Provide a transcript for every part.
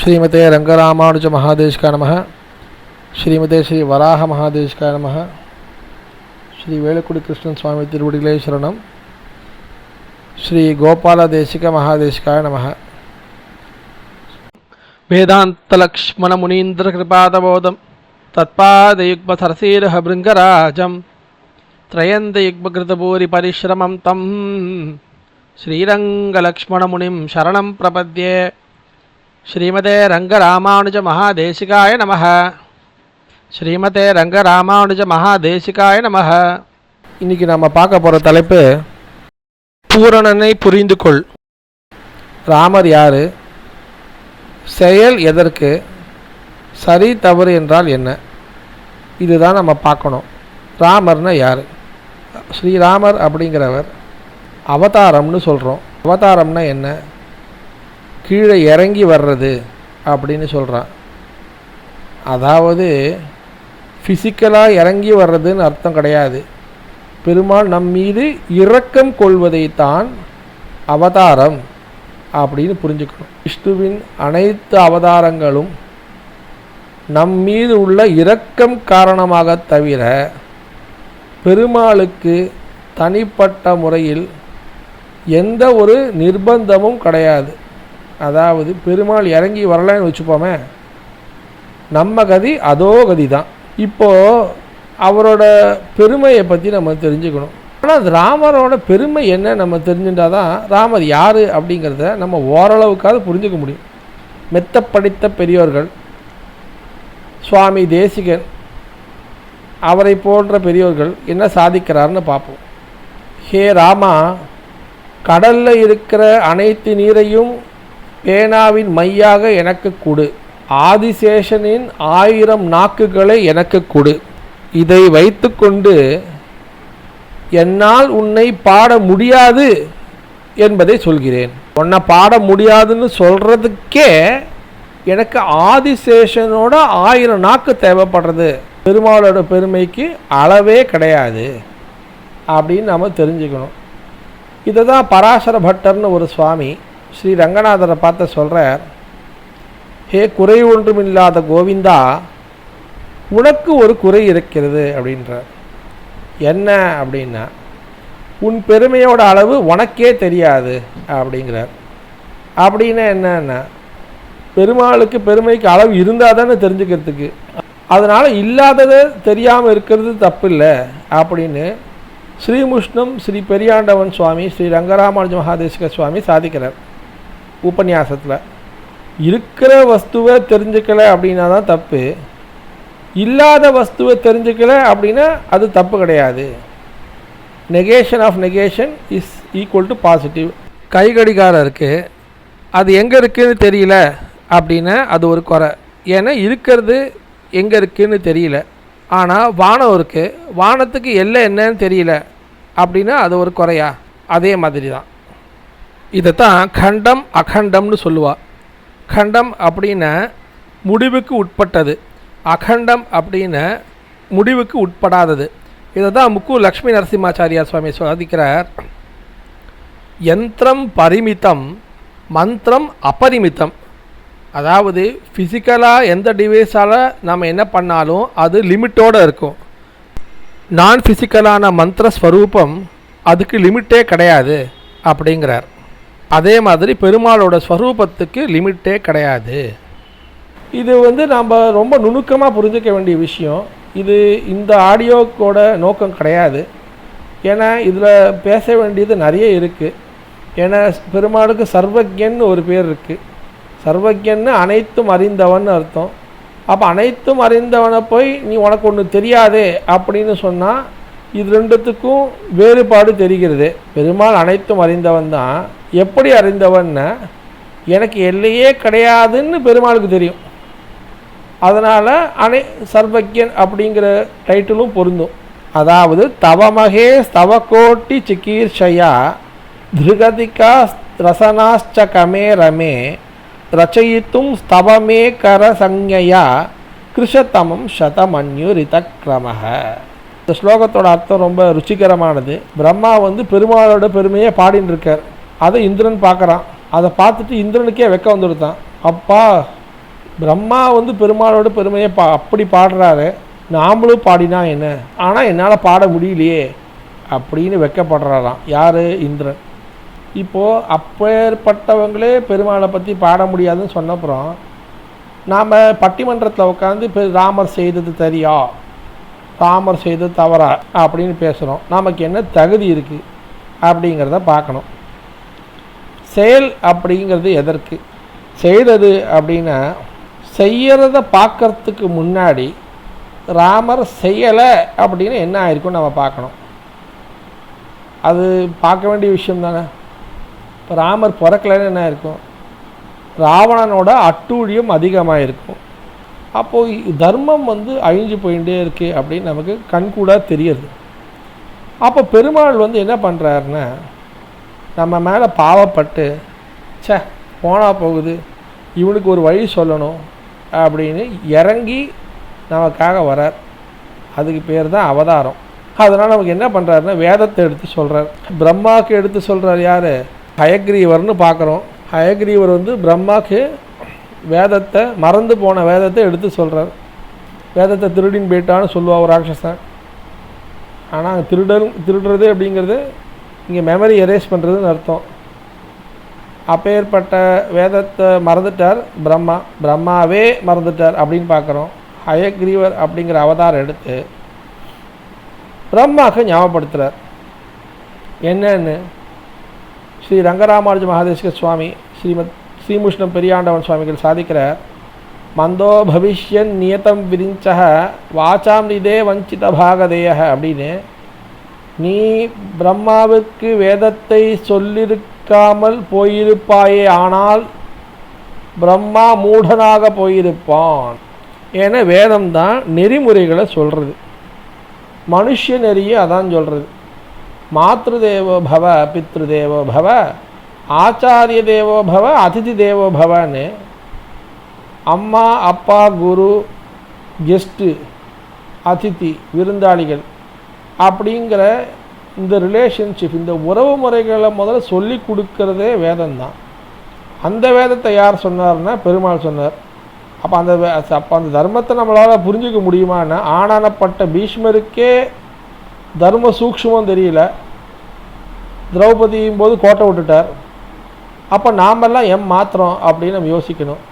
ஸ்ரீமதே ரங்கராமானுஜ மகாதேஷ்கா நம ஸ்ரீமதே ஸ்ரீ வராக மகாதேஷ்கா நம ஸ்ரீ வேலுக்குடி கிருஷ்ணன் சுவாமி திருவடிகளே சரணம். ஸ்ரீ கோபால தேசிக மகாதேஷ்கா நம. வேதாந்தலக்ஷ்மண முனீந்திர கிருபாதபோதம் தத்பாதயுக்ம சரசீரக பிருங்கராஜம் திரயந்தயுக்மகிருதபூரி பரிஸ்ரமம் தம். ஸ்ரீரங்கலக்ஷ்மணமுனிம் சரணம் பிரபத்யே. ஸ்ரீமதே ரங்கராமானுஜ மகாதேசிகாய நமக. இன்னைக்கு நம்ம பார்க்க போகிற தலைப்பு பூரணனை புரிந்து கொள். ராமர் யாரு? செயல் எதற்கு? சரி தவறு என்றால் என்ன? இதுதான் நம்ம பார்க்கணும். ராமர்னா யார்? ஸ்ரீராமர் அப்படிங்கிறவர் அவதாரம்னு சொல்கிறோம் அவதாரம்னா என்ன? கீழே இறங்கி வர்றது அப்படின்னு சொல்கிறான் அதாவது ஃபிசிக்கலாக இறங்கி வர்றதுன்னு அர்த்தம் கிடையாது. பெருமாள் நம் மீது இரக்கம் கொள்வதைத்தான் அவதாரம் அப்படின்னு புரிஞ்சுக்கணும். விஷ்ணுவின் அனைத்து அவதாரங்களும் நம் மீது உள்ள இரக்கம் காரணமாக தவிர பெருமாளுக்கு தனிப்பட்ட முறையில் எந்த ஒரு நிர்பந்தமும் கிடையாது. அதாவது பெருமாள் இறங்கி வரலன்னு வச்சுப்போமே நம்ம கதி அதோ கதி தான் இப்போது அவரோட பெருமையை பற்றி நம்ம தெரிஞ்சுக்கணும். ஆனால் அது ராமரோட பெருமை என்ன நம்ம தெரிஞ்சுட்டா தான் ராமர் யார் அப்படிங்கிறத நம்ம ஓரளவுக்காவது புரிஞ்சுக்க முடியும். மெத்த படித்த பெரியோர்கள் சுவாமி தேசிகன் அவரை போன்ற பெரியோர்கள் என்ன சாதிக்கிறார்னு பார்ப்போம். ஹே ராமா கடலில் இருக்கிற அனைத்து நீரையும் பேனாவின் மையாக எனக்கு கொடு. ஆதிசேஷனின் ஆயிரம் நாக்குகளை எனக்கு கொடு. இதை வைத்துக்கொண்டு என்னால் உன்னை பாட முடியாது என்பதை சொல்கிறேன். உன்னை பாட முடியாதுன்னு சொல்கிறதுக்கே எனக்கு ஆதிசேஷனோட ஆயிரம் நாக்கு தேவைப்படுறது. பெருமாளோட பெருமைக்கு அளவே கிடையாது அப்படின்னு நாம் தெரிஞ்சுக்கணும். இதை தான் பராசர பட்டர்னு ஒரு சுவாமி ஸ்ரீ ரங்கநாதரை பார்த்து சொல்கிறார் ஹே குறை ஒன்றுமில்லாத கோவிந்தா உனக்கு ஒரு குறை இருக்கிறது அப்படின்றார். என்ன? அப்படின்னா உன் பெருமையோட அளவு உனக்கே தெரியாது அப்படிங்கிறார். அப்படின்னா என்னன்னா பெருமாளுக்கு பெருமைக்கு அளவு இருந்தால் தானே தெரிஞ்சுக்கிறதுக்கு. அதனால் இல்லாததை தெரியாமல் இருக்கிறது தப்பு இல்லை அப்படின்னு ஸ்ரீமுஷ்ணம் ஸ்ரீ பெரியாண்டவன் சுவாமி ஸ்ரீ ரங்கராமானுஜ மகாதேசிக சுவாமி சாதிக்கிறார். உபன்யாசத்தில் இருக்கிற வஸ்துவை தெரிஞ்சுக்கலை அப்படின்னா தான் தப்பு. இல்லாத வஸ்துவை தெரிஞ்சுக்கலை அப்படின்னா அது தப்பு கிடையாது. Negation of negation is equal to positive கைகடிகாரம் இருக்குது அது எங்கே இருக்குதுன்னு தெரியல அப்படின்னா அது ஒரு குறை. ஏன்னா இருக்கிறது எங்கே இருக்குதுன்னு தெரியல. ஆனால் வானம் இருக்குது வானத்துக்கு எல்லை என்னன்னு தெரியல அப்படின்னா அது ஒரு குறையா? அதே மாதிரி தான். இதை தான் கண்டம் அகண்டம்னு சொல்லுவாள் கண்டம் அப்படின்னா முடிவுக்கு உட்பட்டது. அகண்டம் அப்படின்னு முடிவுக்கு உட்படாதது. இதை தான் முக்கு லக்ஷ்மி நரசிம்மாச்சாரியா சுவாமி சாதிக்கிறார். யந்திரம் பரிமித்தம் மந்திரம் அப்பரிமித்தம் அதாவது ஃபிசிக்கலாக எந்த டிவைஸால் நம்ம என்ன பண்ணாலும் அது லிமிட்டோடு இருக்கும். நான் ஃபிசிக்கலான மந்திர ஸ்வரூபம் அதுக்கு லிமிட்டே கிடையாது அப்படிங்கிறார். அதே மாதிரி பெருமாளோட ஸ்வரூபத்துக்கு லிமிட்டே கிடையாது. இது வந்து நம்ம ரொம்ப நுணுக்கமாக புரிஞ்சிக்க வேண்டிய விஷயம். இது இந்த ஆடியோக்கோட நோக்கம் கிடையாது. ஏன்னா இதில் பேச வேண்டியது நிறைய இருக்குது ஏன்னா பெருமாளுக்கு சர்வஜன் ஒரு பேர் இருக்குது சர்வஜன்னு அனைத்தும் அறிந்தவன் அர்த்தம். அப்போ அனைத்தும் அறிந்தவனை போய் நீ உனக்கு ஒன்று தெரியாதே அப்படின்னு சொன்னால் இது ரெண்டுத்துக்கும் வேறுபாடு தெரிகிறது. பெருமாள் அனைத்தும் அறிந்தவன் தான். எப்படி அறிந்தவன்னா எனக்கு எல்லையே கிடையாதுன்னு பெருமாளுக்கு தெரியும். அதனால் அனை சர்வக்கியன் அப்படிங்கிற டைட்டிலும் பொருந்தும். அதாவது தவமகே ஸ்தவகோட்டி சிகீர்ஷயா திருகதிகா ரசனாஷ்ச கமே ரமே ரச்சயித்தும் ஸ்தவமே கர சஞ்ஞையா கிருஷத்தமம் சதமன்யுரிதக்ரமக இந்த ஸ்லோகத்தோட அர்த்தம் ரொம்ப ருச்சிகரமானது. பிரம்மா வந்து பெருமாளோட பெருமையை பாடின்னு இருக்கார் அதை இந்திரன் பார்க்குறான். அதை பார்த்துட்டு இந்திரனுக்கே வெக்க வந்துடுத்தான் அப்பா பிரம்மா வந்து பெருமாளோட பெருமையை பா அப்படி பாடுறாரு. நாமளும் பாடினா என்ன? ஆனால் என்னால் பாட முடியலையே அப்படின்னு வெக்கப்படுறாராம். யார்? இந்திரன். இப்போது அப்பேற்பட்டவங்களே பெருமாளை பற்றி பாட முடியாதுன்னு சொன்னப்புறம் நாம் பட்டிமன்றத்தில் உட்காந்து இப்போ ராமர் செய்தது தெரியா? தாமர் செய்த தவறா அப்படின்னு பேசுகிறோம் நமக்கு என்ன தகுதி இருக்குது அப்படிங்கிறத பார்க்கணும். செயல் அப்படிங்கிறது எதற்கு? செய்கிறது அப்படின்னா செய்கிறத பார்க்கறதுக்கு முன்னாடி ராமர் செய்யலை அப்படின்னு என்ன ஆயிருக்கும் நம்ம பார்க்கணும். அது பார்க்க வேண்டிய விஷயம் தானே? இப்போ ராமர் பிறக்கலைன்னு என்ன இருக்கும் ராவணனோட அட்டூழியம் அதிகமாக இருக்கும் அப்போது தர்மம் வந்து அழிஞ்சு போயிட்டே இருக்கு அப்படின்னு நமக்கு கண்கூடாக தெரியுது. அப்போ பெருமாள் வந்து என்ன பண்ணுறாருன்னா நம்ம மேலே பாவப்பட்டு சே போனால் போகுது இவனுக்கு ஒரு வழி சொல்லணும் அப்படின்னு இறங்கி நமக்காக வரார். அதுக்கு பேர் தான் அவதாரம். அதனால் நமக்கு என்ன பண்ணுறாருன்னா வேதத்தை எடுத்து சொல்கிறார் பிரம்மாவுக்கு எடுத்து சொல்கிறார் யார்? ஹயக்ரீவர்னு பார்க்குறோம். ஹயக்ரீவர் வந்து பிரம்மாவுக்கு வேதத்தை மறந்து போன வேதத்தை எடுத்து சொல்கிறார் வேதத்தை திருடின்னு போயிட்டான்னு சொல்லுவா ஒரு ராட்சசன். ஆனால் திருடன் திருடுறது அப்படிங்கிறது இங்கே மெமரி எரேஸ் பண்ணுறதுன்னு அர்த்தம். அப்பேற்பட்ட வேதத்தை மறந்துட்டார் பிரம்மா. பிரம்மாவே மறந்துட்டார் அப்படின்னு பார்க்குறோம். ஹயக்ரீவர் அப்படிங்கிற அவதாரம் எடுத்து பிரம்மாவுக்கு ஞாபகப்படுத்துகிறார் என்னன்னு? ஸ்ரீ ரங்கராமானுஜ மகாதேசிக சுவாமி ஸ்ரீமத் ஸ்ரீமுஷ்ணம் பெரியாண்டவன் சுவாமிகள் சாதிக்கிறார் மந்தோ பவிஷ்யன் நியத்தம் விரிஞ்ச வாச்சாம் இதே வஞ்சித பாகதேய அப்படின்னு நீ பிரம்மாவுக்கு வேதத்தை சொல்லியிருக்காமல் போயிருப்பாயே ஆனால் பிரம்மா மூடனாக போயிருப்பான் ஏன்னா வேதம் தான் நெறிமுறைகளை சொல்கிறது மனுஷ நெறியை அதான் சொல்கிறது மாத்ருதேவோ பவ பித்ரு தேவோ பவ ஆச்சாரிய தேவோபவ அதிதி தேவோபவன்னு அம்மா அப்பா குரு கெஸ்ட்டு அதிதி விருந்தாளிகள் அப்படிங்கிற இந்த ரிலேஷன்ஷிப் இந்த உறவு முறைகளை முதல்ல சொல்லி கொடுக்கறதே வேதம் தான் அந்த வேதத்தை யார் சொன்னார்னா பெருமாள் சொன்னார். அப்போ அந்த வே- அப்போ அந்த தர்மத்தை நம்மளால் புரிஞ்சுக்க முடியுமான்னா ஆனானப்பட்ட பீஷ்மருக்கே தர்ம சூக்ஷமும் தெரியல. திரௌபதியும் போது கோட்டை விட்டுட்டார். அப்போ நாமெல்லாம் எம் மாத்திரம் அப்படின்னு நம்ம யோசிக்கணும்.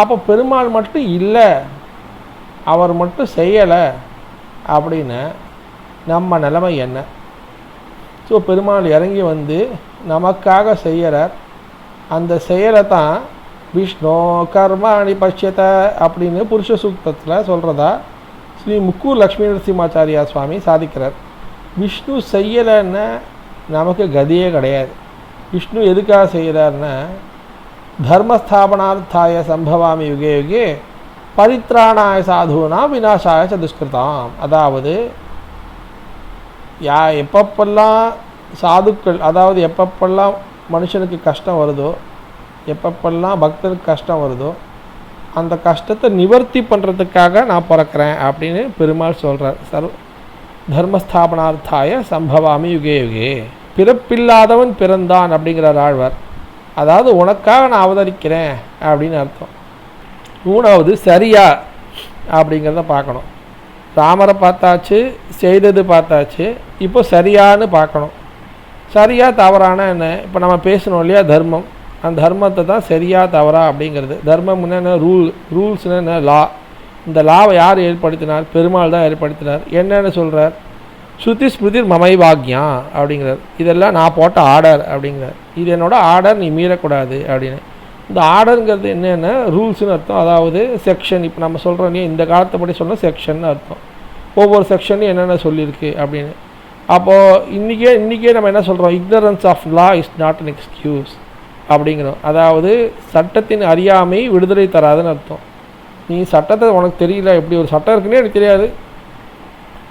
அப்போ பெருமாள் மட்டும் இல்லை அவர் மட்டும் செய்யலை அப்படின்னு நம்ம நிலைமை என்ன? ஸோ பெருமாள் இறங்கி வந்து நமக்காக செய்கிறார் அந்த செயலை தான் விஷ்ணு கர்மாணி பஷ்யத அப்படின்னு புருஷ சூக்தத்தில் சொல்கிறதா ஸ்ரீ முக்கூர் லக்ஷ்மி நரசிம்மாச்சாரியா சுவாமி சாதிக்கிறார். விஷ்ணு செய்யலைன்னா நமக்கு கதியே கிடையாது. விஷ்ணு எதுக்காக செய்கிறார்னா தர்மஸ்தாபனார்த்தாய சம்பவாமி யுகே யுகே பரித்ராணாய சாதுனா விநாசாய சதுஷ்கிருதாம். அதாவது யா எப்பப்பெல்லாம் சாதுக்கள் அதாவது எப்பப்பெல்லாம் மனுஷனுக்கு கஷ்டம் வருதோ எப்பப்பெல்லாம் பக்தனுக்கு கஷ்டம் வருதோ அந்த கஷ்டத்தை நிவர்த்தி பண்ணுறதுக்காக நான் பிறக்கிறேன் அப்படின்னு பெருமாள் சொல்கிறார் சர்வ தர்மஸ்தாபனார்த்தாய சம்பவாமி யுகே யுகே. பிறப்பில்லாதவன் பிறந்தான் அப்படிங்கிறார் ஆழ்வார். அதாவது உனக்காக நான் அவதரிக்கிறேன் அப்படின்னு அர்த்தம். மூணாவது சரியா அப்படிங்கிறத பார்க்கணும். ராமரை பார்த்தாச்சு செய்தது பார்த்தாச்சு இப்போ சரியான்னு பார்க்கணும். சரியா தவறான என்ன? இப்போ நம்ம பேசணும் இல்லையா? தர்மம். அந்த தர்மத்தை தான் சரியா தவறா அப்படிங்கிறது. தர்மம் என்ன ரூல் ரூல்ஸ்னு என்ன? லா. இந்த லாவை யார் ஏற்படுத்தினார்? பெருமாள் தான் ஏற்படுத்தினார். என்னென்னு சொல்கிறார் ஸ்ருதி ஸ்மிருதி மமை அப்படிங்கிறார். இதெல்லாம் நான் போட்ட ஆர்டர் அப்படிங்கிறார். இது என்னோடய ஆர்டர் நீ மீறக்கூடாது அப்படின்னு. இந்த ஆர்டருங்கிறது என்னென்ன ரூல்ஸ்னு அர்த்தம். அதாவது செக்ஷன் இப்போ நம்ம சொல்கிறோம் இல்லையா இந்த காலத்தை படி சொன்ன செக்ஷன் அர்த்தம். ஒவ்வொரு செக்ஷனும் என்னென்ன சொல்லியிருக்கு அப்படின்னு. அப்போது இன்றைக்கே இன்றைக்கே நம்ம என்ன சொல்கிறோம் ignorance of law is not an excuse அப்படிங்கிறோம். அதாவது சட்டத்தின் அறியாமை விடுதலை தராதுன்னு அர்த்தம். நீ சட்டத்தை உனக்கு தெரியல எப்படி ஒரு சட்டம் இருக்குன்னே எனக்கு தெரியாது.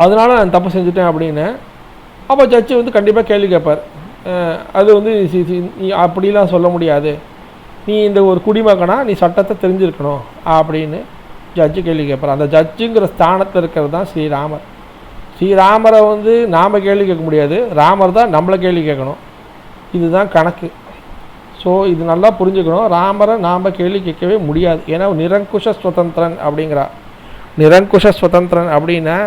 அதனால நான் தப்பு செஞ்சுட்டேன் அப்படின்னு. அப்போ ஜட்ஜு வந்து கண்டிப்பாக கேள்வி கேட்பார். அது வந்து நீ அப்படிலாம் சொல்ல முடியாது. நீ இந்த ஒரு குடிமகனா நீ சட்டத்தை தெரிஞ்சிருக்கணும் அப்படின்னு ஜட்ஜு கேள்வி கேட்பார். அந்த ஜட்ஜுங்கிற ஸ்தானத்தில் இருக்கிறது தான் ஸ்ரீராமர். ஸ்ரீராமரை வந்து நாம் கேள்வி கேட்க முடியாது. ராமர் தான் நம்மளை கேள்வி கேட்கணும். இதுதான் கணக்கு. ஸோ இது நல்லா புரிஞ்சுக்கணும். ராமரை நாம் கேள்வி கேட்கவே முடியாது. ஏன்னா நிரங்குஷ சுதந்திரன் அப்படிங்கிறா நிரங்குஷ சுதந்திரன் அப்படின்னா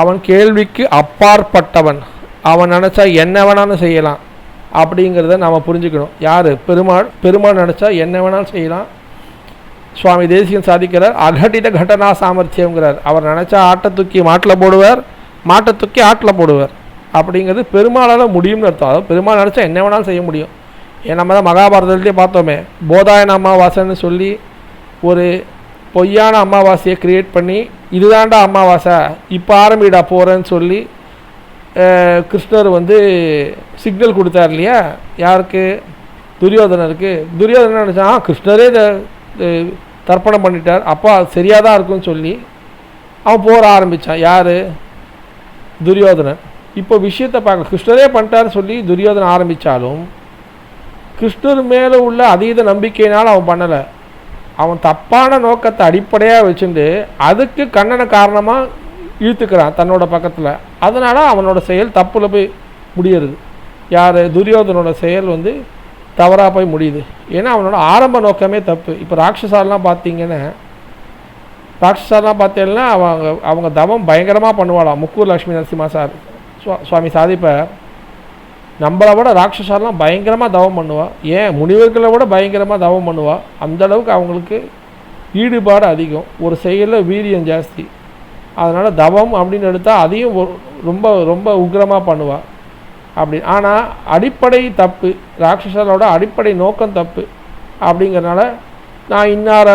அவன் கேள்விக்கு அப்பாற்பட்டவன். அவன் நினச்சா என்ன வேணாலும் செய்யலாம். அப்படிங்கிறத நாம் புரிஞ்சுக்கணும். யார்? பெருமாள். பெருமாள் நினச்சா என்ன வேணாலும் செய்யலாம். சுவாமி தேசியம் சாதிக்கிறார். அகட்டிட கட்டனா சாமர்த்தியங்கிறார் அவர் நினச்சா ஆட்டை தூக்கி மாட்டில் போடுவார். மாட்டை தூக்கி ஆட்டில் போடுவார். அப்படிங்கிறது பெருமாளால் முடியும்னு அர்த்தம். அதாவது பெருமாள் நினச்சா என்ன வேணாலும் செய்ய முடியும். ஏன் நம்ம தான் மகாபாரதத்துலேயே பார்த்தோமே போதாயன அமாவாசைன்னு சொல்லி ஒரு பொய்யான அமாவாசையை கிரியேட் பண்ணி இதுதான்டா அமாவாசை இப்போ ஆரம்பிடா போகிறேன்னு சொல்லி கிருஷ்ணர் வந்து சிக்னல் கொடுத்தார் இல்லையா? யாருக்கு? துரியோதனருக்கு. துரியோதனன் நினச்சான்? "ஆ, கிருஷ்ணரே இதை தர்ப்பணம் பண்ணிட்டார். அப்போ அது சரியாக தான் இருக்கும்னு சொல்லி அவன் போகிற ஆரம்பித்தான் யார்? துரியோதனன். இப்போ விஷயத்தை பார்க்க கிருஷ்ணரே பண்ணிட்டாருன்னு சொல்லி துரியோதனன் ஆரம்பித்தாலும் கிருஷ்ணர் மேலே உள்ள அதீத நம்பிக்கையினால் அவன் பண்ணலை. அவன் தப்பான நோக்கத்தை அடிப்படையாக வச்சுட்டு அதுக்கு கண்ணனை காரணமாக இழுத்துக்கிறான் தன்னோட பக்கத்தில். அதனால் அவனோட செயல் தப்பில் போய் முடியறது. யார்? துரியோதனோட செயல் வந்து தவறாக போய் முடியுது. ஏன்னா அவனோட ஆரம்ப நோக்கமே தப்பு. இப்போ ராட்சசாலாம் பார்த்தீங்கன்னா ராட்சசாலாம் பார்த்தீங்கன்னா அவங்க அவங்க தவம் பயங்கரமாக பண்ணுவாளாம். முக்கூர் லக்ஷ்மி நரசிம்மா சார் சுவாமி சாதிப்பை நம்மளை விட ராட்சசாலாம் பயங்கரமாக தவம் பண்ணுவாள் ஏன்? முனிவர்களை விட பயங்கரமாக தவம் பண்ணுவாள் அந்தளவுக்கு அவங்களுக்கு ஈடுபாடு அதிகம். ஒரு செயலில் வீரியம் ஜாஸ்தி. அதனால் தவம் அப்படின்னு எடுத்தால் அதையும் ரொம்ப ரொம்ப உக்கிரமாக பண்ணுவாள் அப்படி ஆனால் அடிப்படை தப்பு ராட்சசரோட அடிப்படை நோக்கம் தப்பு அப்படிங்கிறனால நான் இன்னார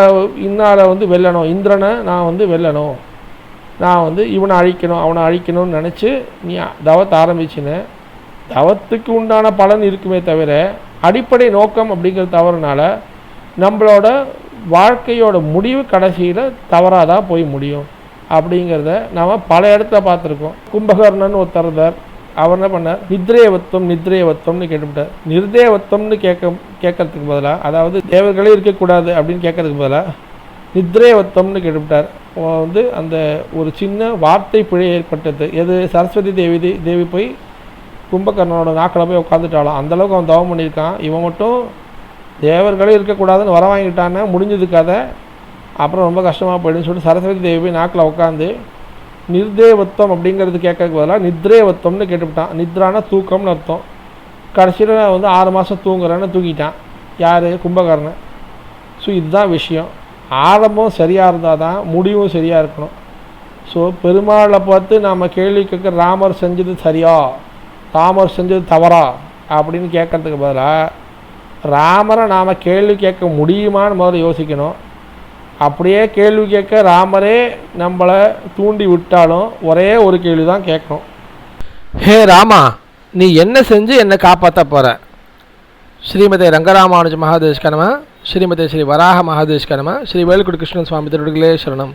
இன்னார வந்து வெல்லணும் இந்திரனை நான் வந்து வெல்லணும். நான் வந்து இவனை அழிக்கணும் அவனை அழிக்கணும்னு நினச்சி நீ தவத்தை ஆரம்பிச்சினேன் தவத்துக்கு உண்டான பலன் இருக்குமே தவிர அடிப்படை நோக்கம் அப்படிங்கிற தவறுனால நம்மளோட வாழ்க்கையோட முடிவு கடைசியில் தவறாக தான் போய் முடியும். அப்படிங்கிறத நாம் பல இடத்துல பார்த்துருக்கோம். கும்பகர்ணன் ஒருத்தர் இருந்தார். அவர் என்ன பண்ணார்? நித்ரேவத்துவம் நித்ரேவத்துவம்னு கேட்டுவிட்டார். நிர்தேவத்துவம்னு கேட்க கேட்கறதுக்கு பதிலாக அதாவது தேவர்களே இருக்கக்கூடாது அப்படின்னு கேட்கறதுக்கு பதிலாக நித்ரேவத்துவம்னு கேட்டுவிட்டார். வந்து அந்த ஒரு சின்ன வார்த்தை பிழை ஏற்பட்டது. எது? சரஸ்வதி தேவி தே- தேவி போய் கும்பகர்ணனோட நாக்கில் போய் உட்காந்துட்டாலாம் அந்தளவுக்கு அவன் தவம் பண்ணியிருக்கான். இவன் மட்டும் தேவர்களே இருக்கக்கூடாதுன்னு வர வாங்கிட்டானே முடிஞ்சது கதை. அப்புறம் ரொம்ப கஷ்டமாக போயிடுன்னு சொல்லிட்டு சரஸ்வதி தேவி போய் நாக்கில் உட்காந்து நிர்தேவத்துவம் அப்படிங்கிறது கேட்கறதுக்கு பதிலாக நித்ரேவத்துவம்னு கேட்டுவிட்டான். நித்ரான தூக்கம்னு அர்த்தம். கடைசியில் வந்து ஆறு மாதம் தூங்குறேன்னு தூங்கிட்டான் யார்? கும்பகர்ணன். ஸோ இதுதான் விஷயம். ஆரம்பம் சரியாக இருந்தால் தான் முடிவும் சரியாக இருக்கணும். ஸோ பெருமாளை பார்த்து நாம் கேள்வி கேட்க ராமர் செஞ்சது சரியா? ராமர் செஞ்சது தவறா அப்படின்னு கேட்கறதுக்கு பதிலாக ராமரை நாம் கேள்வி கேட்க முடியுமான்னு முதல்ல யோசிக்கணும். அப்படியே கேள்வி கேட்க ராமரே நம்மளை தூண்டி விட்டாலும் ஒரே ஒரு கேள்வி தான் கேட்கணும். ஹே ராமா நீ என்ன செஞ்சு என்னை காப்பாற்ற போகிற ஸ்ரீமதி ரங்கராமானுஜ மகாதேஷ்கனம ஸ்ரீமதி ஸ்ரீ வராக மகாதேஷ்கனம ஸ்ரீ வேலுக்குடி கிருஷ்ணன் சுவாமி திருடுகளே சரணம்.